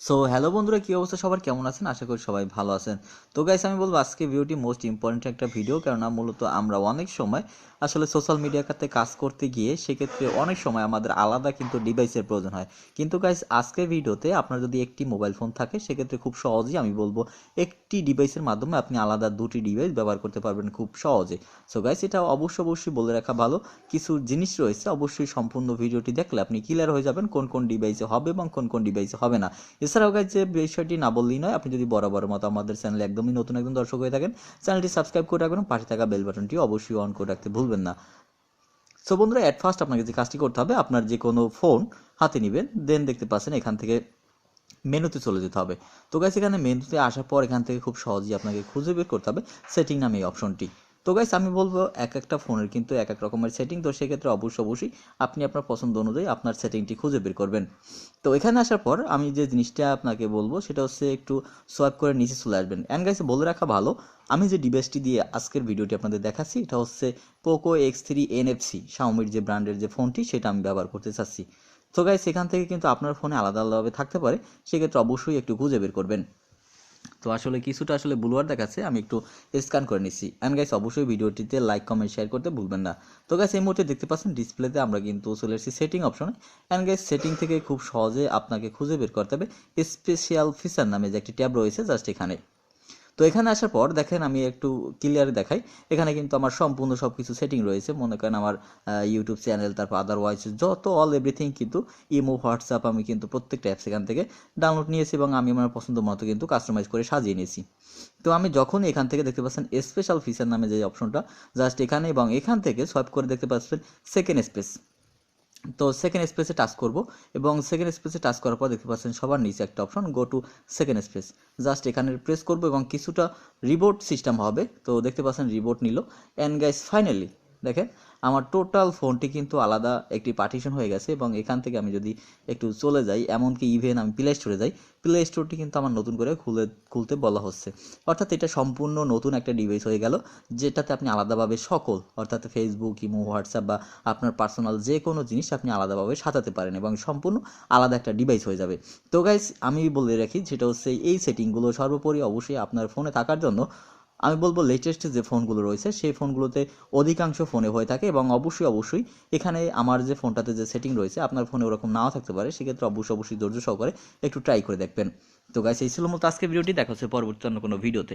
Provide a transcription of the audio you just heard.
So hello বন্ধুরা, কী অবস্থা? সবার কেমন আছেন? আশা করি সবাই ভালো আছেন। তো গাইস আমি বলব আজকে ভিডিওটি মোস্ট ইম্পর্ট্যান্ট একটা ভিডিও কেননা মূলত আমরা অনেক সময় আসলে সোশ্যাল মিডিয়া খাতে কাজ করতে গিয়ে সেক্ষেত্রে অনেক সময় আমাদের আলাদা কিন্তু ডিভাইসের প্রয়োজন হয়। কিন্তু গাইস আজকের ভিডিওতে আপনার যদি একটি মোবাইল ফোন থাকে, সেক্ষেত্রে খুব সহজেই আমি বলব একটি ডিভাইসের মাধ্যমে আপনি আলাদা দুটি ডিভাইস ব্যবহার করতে পারবেন খুব সহজে। সো গাইস এটা অবশ্যই অবশ্যই বলে রাখা ভালো। কিছু জিনিস রয়েছে, অবশ্যই সম্পূর্ণ ভিডিওটি দেখলে আপনি ক্লিয়ার হয়ে যাবেন কোন কোন ডিভাইসে হবে এবং কোন কোন ডিভাইসে হবে না। এছাড়াও গাইজ যে বিষয়টি না বললেই নয়, আপনি যদি বরাবর মতো আমাদের চ্যানেলে একদমই নতুন একদম দর্শক হয়ে থাকেন চ্যানেলটি সাবস্ক্রাইব করে রাখবেন, পাশে থাকা বেল বাটনটি অবশ্যই অন করে রাখতে ভুলবেন না। সো বন্ধুরা অ্যাট ফার্স্ট আপনাকে যে কাজটি করতে হবে, আপনার যে কোনো ফোন হাতে নেবেন দেন দেখতে পাচ্ছেন এখান থেকে মেনুতে চলে যেতে হবে। তো গাইস এখানে মেনুতে আসার পর এখান থেকে খুব সহজেই আপনাকে খুঁজে বের করতে হবে সেটিং নামে এই অপশনটি তো গাইস আমি বলব এক একটা ফোনের কিন্তু এক এক রকমের সেটিং তো সেক্ষেত্রে অবশ্যই অবশ্যই আপনি আপনার পছন্দ অনুযায়ী আপনার সেটিংটি খুঁজে বের করবেন। তো এখানে আসার পর আমি যে জিনিসটা আপনাকে বলব, সেটা হচ্ছে একটু সোয়াইপ করে নিচে চলে আসবেন। অ্যান্ড গাইস বলে রাখা ভালো, আমি যে ডিভাইসটি দিয়ে আজকের ভিডিওটি আপনাদের দেখাচ্ছি, এটা হচ্ছে পোকো এক্স থ্রি এনএফসি শাওমির যে ব্র্যান্ডের যে ফোনটি সেটা আমি ব্যবহার করতে চাচ্ছি। তো গাইস এখান থেকে কিন্তু আপনার ফোনে আলাদা আলাদাভাবে থাকতে পারে, সেক্ষেত্রে অবশ্যই একটু খুঁজে বের করবেন। তো আসলে কিছুটা আসলে বুলওয়ার দেখাচ্ছে, আমি একটু স্ক্যান করে নিচ্ছি। অ্যান্ড গাইস অবশ্যই ভিডিওটিতে লাইক কমেন্ট শেয়ার করতে ভুলবেন না। তো গাইস এই মুহূর্তে দেখতে পাচ্ছেন ডিসপ্লেতে আমরা কিন্তু চলে এসেছি সেটিং অপশনে অ্যান্ড গাইস সেটিং থেকে খুব সহজে আপনাকে খুঁজে বের করতে হবে স্পেশিয়াল ফিচার নামে যে একটি ট্যাব রয়েছে জাস্ট এখানে। তো এখানে আসার পর দেখেন আমি একটু ক্লিয়ার দেখাই। এখানে কিন্তু আমার সম্পূর্ণ সব কিছু সেটিং রয়েছে। মনে করেন আমার ইউটিউব চ্যানেল তারপর আদারওয়াইজ যত অল এভরিথিং কিন্তু ইমো হোয়াটসঅ্যাপ আমি কিন্তু প্রত্যেকটা অ্যাপস এখান থেকে ডাউনলোড নিয়েছি এবং আমি আমার পছন্দ মতো কিন্তু কাস্টমাইজ করে সাজিয়ে নিয়েছি। তো আমি যখন এখান থেকে দেখতে পাচ্ছেন স্পেশাল ফিচার নামে যে অপশনটা জাস্ট এখানে এবং এখান থেকে সোয়াইপ করে দেখতে পাচ্ছেন সেকেন্ড স্পেস তো সেকেন্ড স্পেসে টাচ করব এবং সেকেন্ড স্পেসে টাচ করার পর দেখতে পাচ্ছেন সবার নিচে একটা option go to second space just এখানে প্রেস করব এবং কিছুটা রিবোট সিস্টেম হবে। তো দেখতে পাচ্ছেন রিবোট নিল। অ্যান্ড গাইস ফাইনালি দেখেন, আমার টোটাল ফোনটি কিন্তু আলাদা একটি পার্টিশন হয়ে গেছে এবং এখান থেকে আমি যদি একটু চলে যাই, এমনকি ইভেন আমি প্লে স্টোরে যাই প্লে স্টোরটি কিন্তু আমার নতুন করে খুলে, খুলতে বলা হচ্ছে। অর্থাৎ এটা সম্পূর্ণ নতুন একটা ডিভাইস হয়ে গেল, যেটাতে আপনি আলাদাভাবে সকল, অর্থাৎ ফেসবুক ইমো হোয়াটসঅ্যাপ বা আপনার পার্সোনাল যে কোনো জিনিস আপনি আলাদাভাবে সাজাতে পারেন এবং সম্পূর্ণ আলাদা একটা ডিভাইস হয়ে যাবে। তো গাইস আমি বলে রাখি, যেটা হচ্ছে এই সেটিংগুলো সর্বোপরি অবশ্যই আপনার ফোনে থাকার জন্য আমি বলব লেটেস্ট যে ফোনগুলো রয়েছে, সেই ফোনগুলোতে অধিকাংশ ফোনে হয়ে থাকে এবং অবশ্যই অবশ্যই এখানে আমার যে ফোনটাতে যে সেটিং রয়েছে, আপনার ফোনে ওরকম নাও থাকতে পারে। সেক্ষেত্রে অবশ্যই অবশ্যই ধৈর্য সহকারে একটু ট্রাই করে দেখবেন। তো গাইস এই ছিল মতো আজকে ভিডিওটি। দেখা হচ্ছে পরবর্তী অন্য কোনো ভিডিওতে।